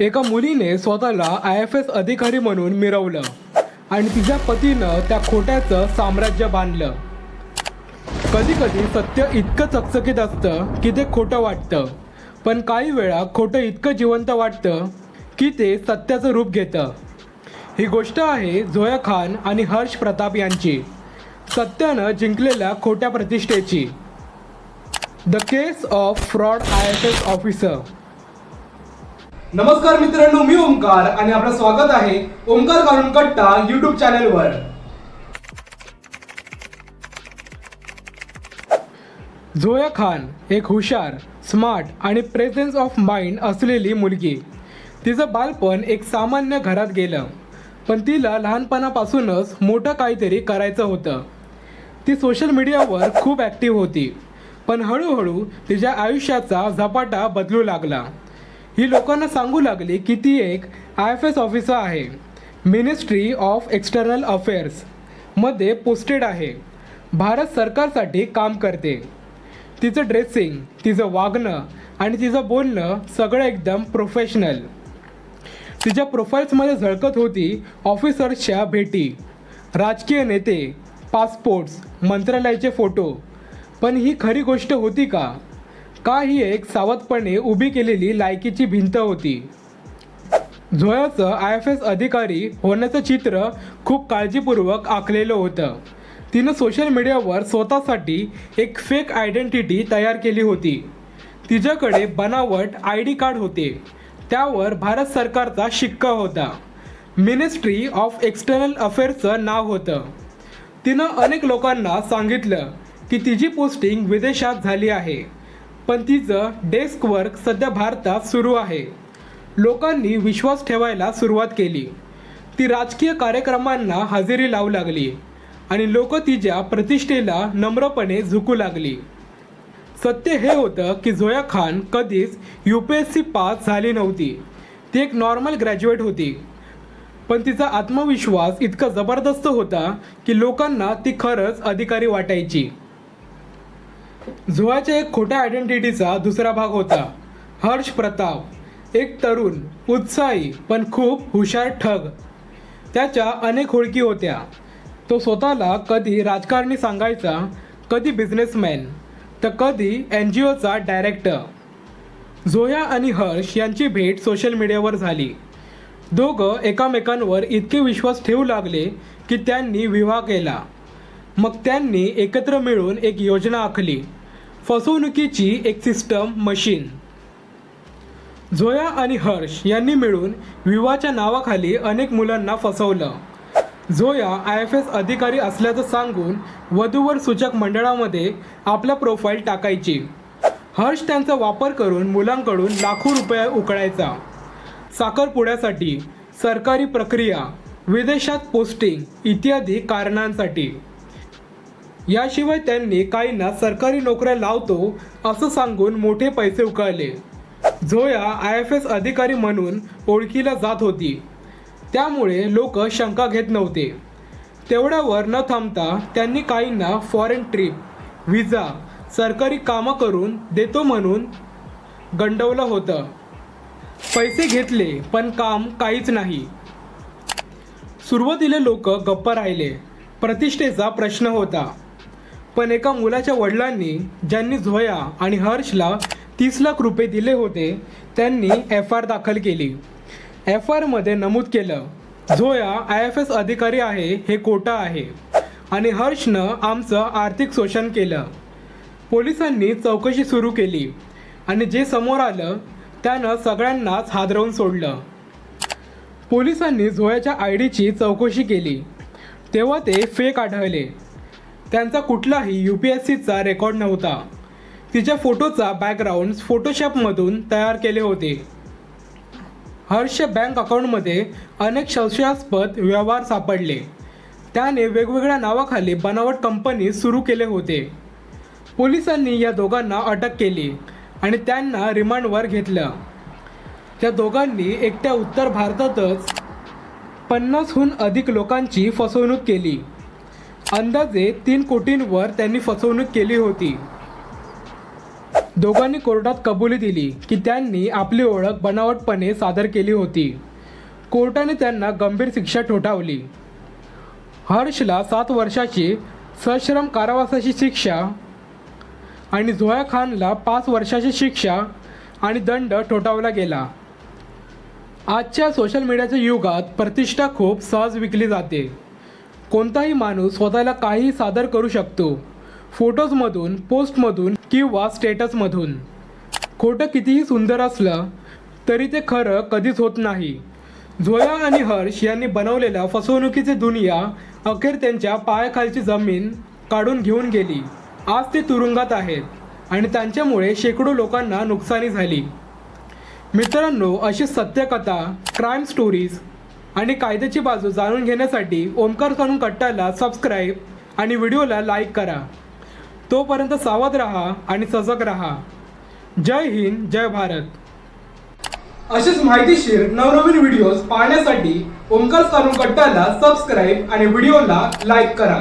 एका मुलीने स्वतःला आय एफ एस अधिकारी म्हणून मिरवलं आणि तिच्या पतीनं त्या खोट्याचं साम्राज्य बांधलं. कधी कधी सत्य इतकं चकचकीत असतं की ते खोटं वाटतं. पण काही वेळा खोटं इतकं जिवंत वाटतं की ते सत्याचं रूप घेतं. ही गोष्ट आहे झोया खान आणि हर्ष प्रताप यांची. सत्यानं जिंकलेल्या खोट्या प्रतिष्ठेची. The case of fraud I F S officer नमस्कार मित्रांनो मी ओमकार आणि आपलं स्वागत आहे ओमकार काढून कट्टा युट्यूब चॅनलवर. झोया खान एक हुशार स्मार्ट आणि प्रेझेन्स ऑफ माइंड असलेली मुलगी. तिचं बालपण एक सामान्य घरात गेलं पण तिला लहानपणापासूनच मोठं काहीतरी करायचं होतं. ती सोशल मीडियावर खूप ॲक्टिव्ह होती पण हळूहळू तिच्या आयुष्याचा झपाटा बदलू लागला. ही लोकांना सांगू लागली की ती एक आय एफ एस ऑफिसर आहे. मिनिस्ट्री ऑफ एक्सटर्नल अफेअर्समध्ये पोस्टेड आहे. भारत सरकारसाठी काम करते. तिचं ड्रेसिंग तिचं वागणं आणि तिचं बोलणं सगळं एकदम प्रोफेशनल तिच्या प्रोफाईल्समध्ये झळकत होती ऑफिसर्सच्या भेटी. राजकीय नेते पासपोर्ट्स मंत्रालयाचे फोटो पण ही खरी गोष्ट होती का? का ही एक सावधपणे उभी केलेली लायकीची भिंत होती. झोयाचं आय एफ एस अधिकारी होण्याचं चित्र खूप काळजीपूर्वक आखलेलं होतं. तिनं सोशल मीडियावर स्वतःसाठी एक फेक आयडेंटिटी तयार केली होती. तिच्याकडे बनावट आय डी कार्ड होते. त्यावर भारत सरकारचा शिक्का होता. मिनिस्ट्री ऑफ एक्सटर्नल अफेअर्सचं नाव होतं. तिनं अनेक लोकांना सांगितलं की तिची पोस्टिंग विदेशात झाली आहे. पण तिचं डेस्क वर्क सध्या भारतात सुरू आहे. लोकांनी विश्वास ठेवायला सुरुवात केली. ती राजकीय कार्यक्रमांना हजेरी लावू लागली आणि लोक तिच्या प्रतिष्ठेला नम्रपणे झुकू लागली. सत्य हे होतं की झोया खान कधीच U P S C pass झाली नव्हती. ती एक नॉर्मल ग्रॅज्युएट होती. पण तिचा आत्मविश्वास इतका जबरदस्त होता की लोकांना ती खरंच अधिकारी वाटायची. झोयाच्या एक खोट्या आयडेंटिटीचा दुसरा भाग होता. हर्ष प्रताप. एक तरुण उत्साही पण खूप हुशार ठग. त्याच्या अनेक होळकी होत्या. तो स्वतःला कधी राजकारणी सांगायचा कधी बिझनेसमॅन तर कधी एन जी ओचा डायरेक्टर झोया आणि हर्ष यांची भेट सोशल मीडियावर झाली. दोघं एकामेकांवर इतके विश्वास ठेवू लागले की त्यांनी विवाह केला. मग त्यांनी एकत्र मिळून एक योजना आखली. फसवणुकीची एक सिस्टम मशीन झोया आणि हर्ष यांनी मिळून विवाहाच्या नावाखाली अनेक मुलांना फसवलं. झोया आय एफ एस अधिकारी असल्याचं सांगून वधूवर सूचक मंडळामध्ये आपला प्रोफाईल टाकायची. हर्ष त्यांचा वापर करून मुलांकडून लाखो रुपये उकळायचा. साखरपुड्यासाठी सरकारी प्रक्रिया विदेशात पोस्टिंग इत्यादी कारणांसाठी. याशिवाय त्यांनी काहींना सरकारी नोकऱ्या लावतो असं सांगून मोठे पैसे उकळले. झोया आय एफ एस अधिकारी म्हणून ओळखीला जात होती. त्यामुळे लोक शंका घेत नव्हते. तेवढ्यावर न थांबता त्यांनी काहींना फॉरेन ट्रिप व्हिजा सरकारी कामं करून देतो म्हणून गंडवलं होतं. पैसे घेतले पण काम काहीच नाही. सुरुवातीला लोक गप्प राहिले. प्रतिष्ठेचा प्रश्न होता. पण एका मुलाच्या वडिलांनी ज्यांनी झोया आणि हर्षला तीस लाख रुपये दिले होते त्यांनी एफ आर दाखल केली. एफ आरमध्ये नमूद केलं झोया आय एफ एस अधिकारी आहे हे कोटा आहे. आणि हर्षनं आमचं आर्थिक शोषण केलं. पोलिसांनी चौकशी सुरू केली आणि जे समोर आलं त्यानं सगळ्यांनाच हादरवून सोडलं. पोलिसांनी झोयाच्या आय डीची चौकशी केली. तेव्हा ते फेक आढळले. त्यांचा कुठलाही यू पी एस सीचा रेकॉर्ड नव्हता. तिच्या फोटोचा बॅकग्राऊंड फोटोशॉपमधून तयार केले होते. हर्ष बँक अकाउंटमध्ये अनेक संशयास्पद व्यवहार सापडले. त्याने वेगवेगळ्या नावाखाली बनावट कंपनी सुरू केले होते. पोलिसांनी या दोघांना अटक केली आणि त्यांना रिमांडवर घेतलं. त्या दोघांनी एकट्या उत्तर भारतातच पन्नासहून अधिक लोकांची फसवणूक केली. अंदाजे तीन कोटींवर त्यांनी फसवणूक केली होती. दोघांनी कोर्टात कबुली दिली की त्यांनी आपली ओळख बनावटपणे सादर केली होती. कोर्टाने त्यांना गंभीर शिक्षा ठोठावली. हर्षला सात वर्षाची सश्रम कारावासाची शिक्षा आणि झोया खानला पाच वर्षाची शिक्षा आणि दंड ठोठावला गेला. आजच्या सोशल मीडियाच्या युगात प्रतिष्ठा खूप सहज विकली जाते. कोणताही माणूस स्वतःला काहीही सादर करू शकतो. फोटोजमधून पोस्टमधून किंवा स्टेटसमधून. खोटं कितीही सुंदर असलं तरी ते खरं कधीच होत नाही. झोया आणि हर्ष यांनी बनवलेल्या फसवणुकीची दुनिया अखेर त्यांच्या पायाखालची जमीन काढून घेऊन गेली. आज ते तुरुंगात आहेत आणि त्यांच्यामुळे शेकडो लोकांना नुकसानी झाली. मित्रांनो अशी सत्यकथा क्राईम स्टोरीज आणि कायद्याची बाजू जाणून घेण्यासाठी ओमकार कानून कट्टाला सबस्क्राईब आणि व्हिडिओला लाईक करा. तोपर्यंत सावध रहा आणि सजग रहा. जय हिंद जय भारत. असेच माहितीशीर नवनवीन व्हिडिओज पाहण्यासाठी ओमकार कानून कट्टाला सबस्क्राईब आणि व्हिडिओला लाईक करा.